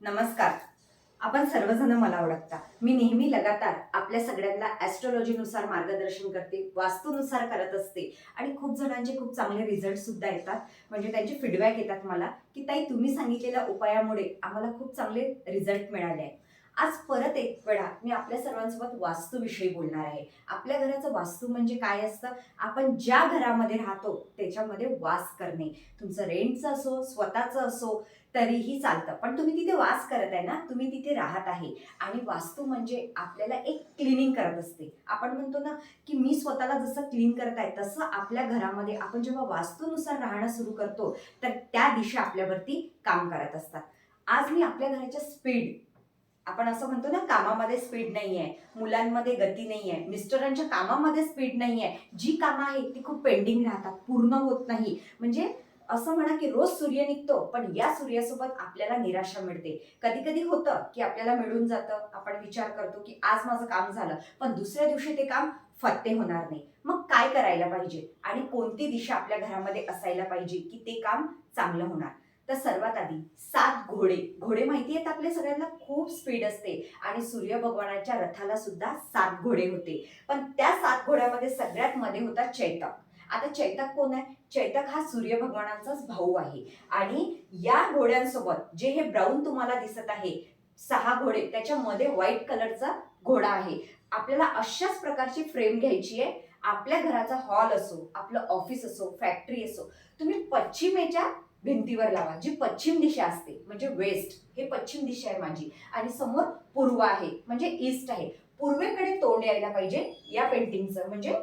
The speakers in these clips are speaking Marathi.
नमस्कार. आपण सर्वजण मला ओळखता. मी नेहमी लगातार आपल्या सगळ्यांना ॲस्ट्रॉलॉजीनुसार मार्गदर्शन करते वास्तूनुसार करत असते आणि खूप जणांचे खूप चांगले रिझल्ट सुद्धा येतात. म्हणजे त्यांचे फीडबॅक येतात मला की ताई तुम्ही सांगितलेल्या उपायामुळे आम्हाला खूप चांगले रिझल्ट मिळाले आहे. आज परत एक वेळा मी आपल्या सर्वांसोबत वास्तूविषयी बोलणार आहे. आपल्या घराचं वास्तू म्हणजे काय असतं? आपण ज्या घरामध्ये राहतो त्याच्यामध्ये वास करणे. तुमचं रेंटचं असो स्वतःचं असो तरीही चालतं. पण तुम्ही तिथे वास करत आहे ना तुम्ही तिथे राहत आहे. आणि वास्तू म्हणजे आपल्याला एक क्लिनिंग करत असते. आपण म्हणतो ना की मी स्वतःला जसं क्लीन करत आहे तसं आपल्या घरामध्ये आपण जेव्हा वास्तूनुसार राहणं सुरू करतो तर त्या दिशा आपल्यावरती काम करत असतात. आज मी आपल्या घराच्या स्पीड आपण असं म्हणतो ना कामामध्ये स्पीड नाही आहे मुलांमध्ये गती नाही आहे मिस्टरांच्या कामामध्ये स्पीड नाही आहे जी कामं आहेत ती खूप पेंडिंग राहतात पूर्ण होत नाही. म्हणजे असं म्हणा की रोज सूर्य निघतो पण या सूर्यासोबत आपल्याला निराशा मिळते. कधी कधी होतं की आपल्याला मिळून जातं आपण विचार करतो की आज माझं काम झालं पण दुसऱ्या दिवशी ते काम फत्ते होणार नाही. मग काय करायला पाहिजे? आणि कोणती दिशा आपल्या घरामध्ये असायला पाहिजे की ते काम चांगलं होणार? तर सर्वात आधी सात घोडे. घोडे माहिती आहेत आपल्या सगळ्यांना? खूप स्पीड असते. आणि सूर्य भगवानाच्या रथाला सुद्धा सात घोडे होते. पण त्या सात घोड्यामध्ये सगळ्यात मध्ये होता चैतक. आता चैतक कोण आहे? चैतक हा सूर्य भगवानाचाच भाऊ आहे. आणि या घोड्यांसोबत जे हे ब्राऊन तुम्हाला दिसत आहे सहा घोडे त्याच्यामध्ये व्हाईट कलरचा घोडा आहे. आपल्याला अशाच प्रकारची फ्रेम घ्यायची आहे. आपल्या घराचा हॉल असो आपलं ऑफिस असो फॅक्टरी असो तुम्ही पश्चिमेच्या भिंतीवर लावा. जी पश्चिम दिशा असते म्हणजे वेस्ट हे पश्चिम दिशा आहे माझी. आणि समोर पूर्व आहे म्हणजे ईस्ट आहे. पूर्वेकडे तोंड यायला पाहिजे या पेंटिंगचं म्हणजे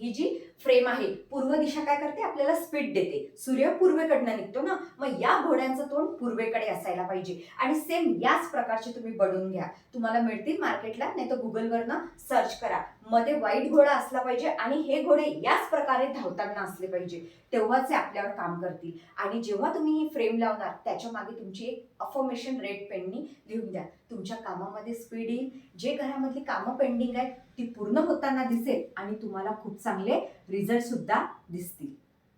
ही जी फ्रेम आहे पूर्व दिशा काय करते? आपल्याला स्पीड देते. सूर्य पूर्वेकडनं निघतो ना? मग या घोड्यांचं तोंड पूर्वेकडे असायला पाहिजे. आणि सेम याच प्रकारचे तुम्ही बनवून घ्या. तुम्हाला मिळतील मार्केटला नाही तर गुगलवरनं सर्च करा. मध्ये वाईट घोडा असला पाहिजे आणि हे घोडे याच प्रकारे धावताना असले पाहिजे. तेव्हाच ते आपल्यावर काम करतील. आणि जेव्हा तुम्ही ही फ्रेम लावणार त्याच्यामागे तुमची एक अफॉर्मेशन रेड पेननी लिहून द्या. तुमच्या कामामध्ये स्पीड येईल. जे घरामधली कामं पेंडिंग आहेत ती पूर्ण होताना दिसेल आणि तुम्हाला खूप चांगले रिझल्ट सुद्धा दिसतील.